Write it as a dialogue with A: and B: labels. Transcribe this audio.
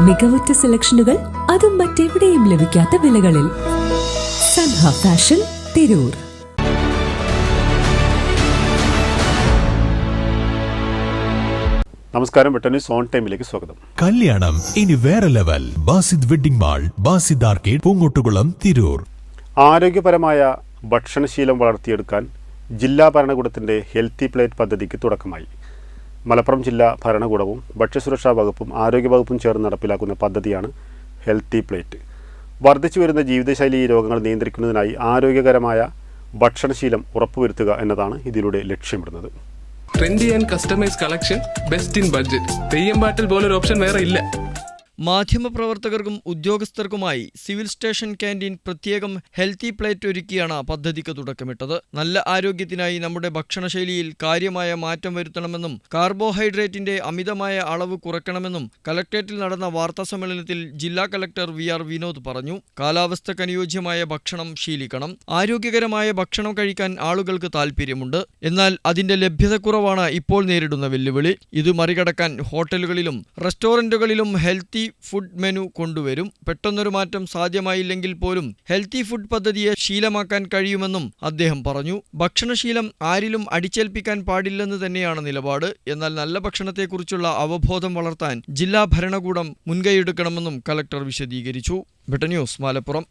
A: മികവുറ്റ സെലക്ഷനുകൾ അതും മറ്റെവിടെയും ലഭിക്കാത്ത വിലകളിൽ. സൻഹ ഫാഷൻ തിരൂർ.
B: നമസ്കാരം വെട്ടന്യൂസ് ഓൺ ടൈമിലേക്ക് സ്വാഗതം.
C: കല്യാണം ഇനി വേറെ level. Basid wedding mall Basid arcade Poongottukulam Tirur.
B: ആരോഗ്യപരമായ ഭക്ഷണശീലം വളർത്തിയെടുക്കാൻ ജില്ലാ ഭരണകൂടത്തിന്റെ ഹെൽത്തി പ്ലേറ്റ് പദ്ധതിക്ക് തുടക്കമായി. മലപ്പുറം ജില്ലാ ഭരണകൂടവും ഭക്ഷ്യസുരക്ഷാ വകുപ്പും ആരോഗ്യവകുപ്പും ചേർന്ന് നടപ്പിലാക്കുന്ന പദ്ധതിയാണ് ഹെൽത്തി പ്ലേറ്റ്. വർദ്ധിച്ചു വരുന്ന ജീവിതശൈലി രോഗങ്ങൾ നിയന്ത്രിക്കുന്നതിനായി ആരോഗ്യകരമായ ഭക്ഷണശീലം ഉറപ്പുവരുത്തുക എന്നതാണ് ഇതിലൂടെ ലക്ഷ്യമിടുന്നത്.
D: Trendy and customise collection best in budget Theyyam പാട്ടിൽ പോലൊരു ഓപ്ഷൻ വേറെ ഇല്ല.
E: മാധ്യമപ്രവർത്തകർക്കും ഉദ്യോഗസ്ഥർക്കുമായി സിവിൽ സ്റ്റേഷൻ ക്യാന്റീൻ പ്രത്യേകം ഹെൽത്തി പ്ലേറ്റ് ഒരുക്കിയാണ് പദ്ധതിക്ക് തുടക്കമിട്ടത്. നല്ല ആരോഗ്യത്തിനായി നമ്മുടെ ഭക്ഷണശൈലിയിൽ കാര്യമായ മാറ്റം വരുത്തണമെന്നും കാർബോഹൈഡ്രേറ്റിന്റെ അമിതമായ അളവ് കുറയ്ക്കണമെന്നും കലക്ട്രേറ്റിൽ നടന്ന വാർത്താ സമ്മേളനത്തിൽ ജില്ലാ കലക്ടർ വി ആർ വിനോദ് പറഞ്ഞു. കാലാവസ്ഥക്കനുയോജ്യമായ ഭക്ഷണം ശീലിക്കണം. ആരോഗ്യകരമായ ഭക്ഷണം കഴിക്കാൻ ആളുകൾക്ക് താൽപ്പര്യമുണ്ട്. എന്നാൽ അതിന്റെ ലഭ്യതക്കുറവാണ് ഇപ്പോൾ നേരിടുന്ന വെല്ലുവിളി. ഇത് മറികടക്കാൻ ഹോട്ടലുകളിലും റെസ്റ്റോറന്റുകളിലും ഹെൽത്തി ഫുഡ് മെനു കൊണ്ടുവരും. പെട്ടെന്നൊരു മാറ്റം സാധ്യമായില്ലെങ്കിൽ പോലും ഹെൽത്തി ഫുഡ് പദ്ധതിയെ ശീലമാക്കാൻ കഴിയുമെന്നും അദ്ദേഹം പറഞ്ഞു. ഭക്ഷണശീലം ആരിലും അടിച്ചേൽപ്പിക്കാൻ പാടില്ലെന്ന് തന്നെയാണ് നിലപാട്. എന്നാൽ നല്ല ഭക്ഷണത്തെക്കുറിച്ചുള്ള അവബോധം വളർത്താൻ ജില്ലാ ഭരണകൂടം മുൻകൈയെടുക്കണമെന്നും കലക്ടർ വിശദീകരിച്ചു. Britain news Malappuram.